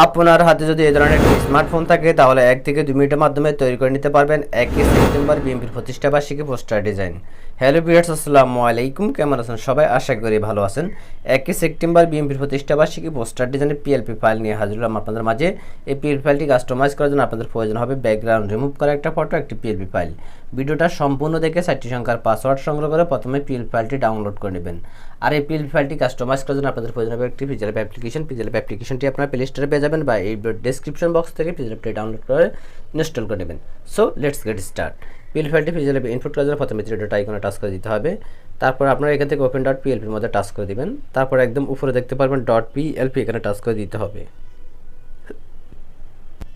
আপনার হাতে যদি এই ধরনের একটি স্মার্টফোন থাকে, তাহলে এক থেকে দু মিনিটের মাধ্যমে তৈরি করে নিতে পারবেন। একই সেপ্টেম্বর বিএমপির প্রতিষ্ঠাবার্ষিকী পোস্টার ডিজাইন। হ্যালো বিয়ার্স আসসালামু আলাইকুম। কেমন আছেন সবাই? আশা করি ভালো আছেন। একই সেপ্টেম্বর বিএনপির প্রতিষ্ঠা বার্ষিকী পোস্টার ডিজাইনের পিএলপি ফাইল নিয়ে হাজির হলাম আপনাদের মাঝে। এই পিএলপি ফাইলটি কাস্টমাইজ করার জন্য আপনাদের প্রয়োজন হবে ব্যাকগ্রাউন্ড রিমুভ করা একটা ফটো একটি পিএলপি ফাইল ভিডিওটা সম্পূর্ণ দেখে সাইটটি সংখ্যার পাসওয়ার্ড সংগ্রহ করে প্রথমে পিএল ফাইলটি ডাউনলোড করে নেবেন। আর এই পিএল ফাইলটি কাস্টমাইজ করার জন্য আপনাদের প্রয়োজন হবে একটি পিজেলপ অ্যাপ্লিকেশন পিজেলপ অ্যাপ্লিকেশনটি আপনার প্লে স্টোরে পেয়ে যাবেন বা এই ডেসক্রিপশন বক্স থেকে পিজেলপটি ডাউনলোড করে ইনস্টল করে নেবেন। So let's get start PL ফাইলটি পিজেলপে ইনপুট করার জন্য প্রথমে থ্রি ডট আইকনে টাচ করে দিতে হবে। তারপর আপনারা এখান থেকে ওপেন ডট পিএলপির মধ্যে টাচ করে দিবেন। তারপর একদম উপরে দেখতে পারবেন ডট পিএলপি এখানে টাচ করে দিতে হবে।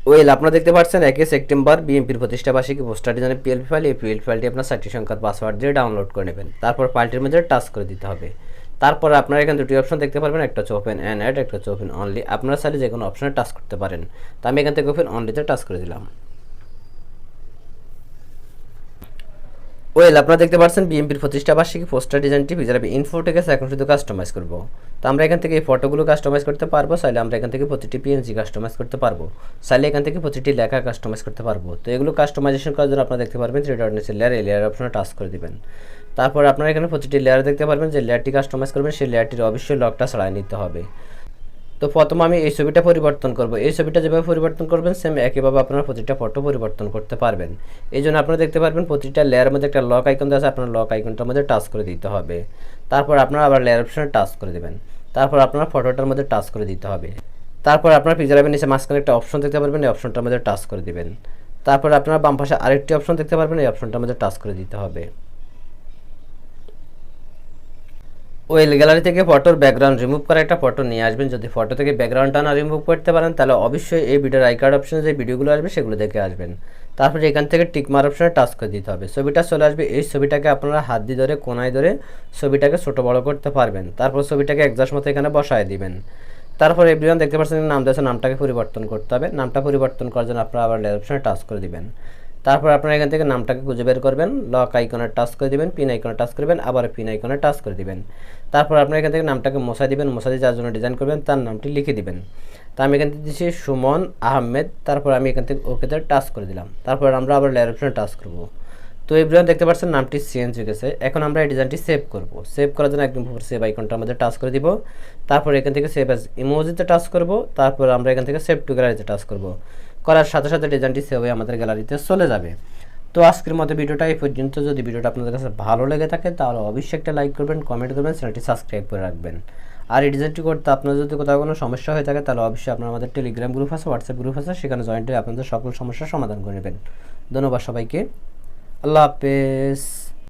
ওয়েল আপনারা দেখতে পাচ্ছেন একই সেপ্টেম্বর বিএনপির প্রতিষ্ঠা বার্ষিকী পোস্টার ডিজাইনের পিএলপি ফাইল এই পিএলপি ফাইলটি আপনার সাইটটি সংখ্যার পাসওয়ার্ড দিয়ে ডাউনলোড করে নেবেন। তারপর ফাইলটির মধ্যে টাচ করে দিতে হবে। তারপর আপনারা এখানে দুটি অপশন দেখতে পারবেন, একটা হচ্ছে ওপেন অ্যান্ড অ্যাড একটা হচ্ছে ওপেন অনলি আপনারা চাইলে যে কোনো অপশনে টাচ করতে পারেন। তো আমি এখান থেকে ওপেন অনলিতে টাচ করে দিলাম। ওয়েল আপনারা দেখতে পাচ্ছেন বিএমপির প্রতিষ্ঠা বার্ষিকী, পোস্টার ডিজাইনটি যারা ইনফো থেকে এখন শুধু কাস্টমাইজ করব। তো আমরা এখান থেকে এই ফটোগুলো কাস্টমাইজ করতে পারব, চাইলে আমরা এখান থেকে প্রতিটি পিএনজি কাস্টমাইজ করতে পারব। চাইলে এখান থেকে প্রতিটি লেখা কাস্টমাইজ করতে পারব। তো এগুলো কাস্টমাইজেশন করার জন্য আপনারা দেখতে পারবেন থ্রি নিচে লেয়ার এই লেয়ার অপশনে টাচ করে দিবেন। তারপর আপনারা এখানে প্রতিটি লেয়ার দেখতে পারবেন, যে লেয়ারটি কাস্টমাইজ করবেন, সেই লেয়ারটির অবশ্যই লকটা ছাড়াই নিতে হবে। তো প্রথমে আমি এই ছবিটা পরিবর্তন করব। এই ছবিটা যেভাবে পরিবর্তন করবেন সেম একইভাবে আপনারা প্রতিটা ফটো পরিবর্তন করতে পারবেন। এই জন্য আপনারা দেখতে পারবেন প্রতিটা লেয়ারের মধ্যে একটা লক আইকন দেওয়া আছে, আপনার লক আইকনটার মধ্যে টাচ করে দিতে হবে। তারপর আপনারা আবার লেয়ার অপশনে টাচ করে দেবেন। তারপর আপনারা ফটোটার মধ্যে টাচ করে দিতে হবে। তারপর আপনারা পিজারাবের নিচে মাঝখানে একটা অপশন দেখতে পারবেন, এই অপশনটার মধ্যে টাচ করে দিবেন। তারপর আপনারা বাম পাশে আরেকটি অপশন দেখতে পারবেন, এই অপশনটার মধ্যে টাচ করে দিতে হবে। ওয়েল গ্যালারি থেকে ফটোর ব্যাকগ্রাউন্ড রিমুভ করা একটা ফটো নিয়ে আসবেন। যদি ফটো থেকে ব্যাকগ্রাউন্ডটা না রিমুভ করতে পারেন, তাহলে অবশ্যই এই ভিডিওর আই কার্ড অপশনে যে ভিডিওগুলো আসবে, সেগুলো দেখে আসবেন। তারপরে এখান থেকে টিকমার অপশনে টাচ করে দিতে হবে। ছবিটা চলে আসবে, এই ছবিটাকে আপনারা হাত দিয়ে ধরে, কোনায় ধরে ছবিটাকে ছোটো বড় করতে পারবেন। তারপর ছবিটাকে একজাস্ট মতো এখানে বসায় দিবেন। তারপর এভরিওয়ান দেখতে পাচ্ছেন নাম দিয়েছে নামটাকে পরিবর্তন করতে হবে। নামটা পরিবর্তন করার জন্য আপনারা আবার লেয়ার অপশনে টাচ করে দিবেন। তারপর আপনারা এখান থেকে নামটাকে খুঁজে বের করবেন লক আইকনে টাচ করে দিবেন পিন আইকনে টাচ করবেন আবার পিন আইকনে টাচ করে দিবেন। তারপর আপনারা এখান থেকে নামটাকে মশা দিবেন মশা দিয়ে যার জন্য ডিজাইন করবেন, তার নামটি লিখে দিবেন। তা আমি এখান থেকে দিচ্ছি সুমন আহমেদ, তারপর আমি এখান থেকে ওকেতে টাচ করে দিলাম। তারপর আমরা আবার লেয়ার অপশনে টাচ করব। তো এই ব্রিয়ান দেখতে পাচ্ছেন নামটি চেঞ্জ হয়ে গেছে। এখন আমরা এই ডিজাইনটি সেভ করব। সেভ করার জন্য একদম উপর সেভ আইকনটা আমাদের টাচ করে দিব। তারপর এখান থেকে সেভ অ্যাজ ইমোজিতে টাচ করব। তারপর আমরা এখান থেকে সেভ টু গ্যালারিতে টাচ করব। করার সাথে সাথে ডিজাইনটি সেভ হয়ে আমাদের গ্যালারিতে চলে যাবে। তো আজকের মতো ভিডিওটা এই পর্যন্ত। যদি ভিডিওটা আপনাদের কাছে ভালো লেগে থাকে, তাহলে অবশ্যই একটা লাইক করবেন কমেন্ট করবেন চ্যানেলটি সাবস্ক্রাইব করে রাখবেন। আর এই ডিজাইনটি করতে আপনার যদি কোথাও কোনো সমস্যা হয়ে থাকে, তাহলে অবশ্যই আপনার আমাদের টেলিগ্রাম গ্রুপ আছে হোয়াটসঅ্যাপ গ্রুপ আছে, সেখানে জয়েন্ট হয়ে আপনাদের সকল সমস্যার সমাধান করে নেবেন। ধন্যবাদ সবাইকে। আল্লাহ হাফেজ।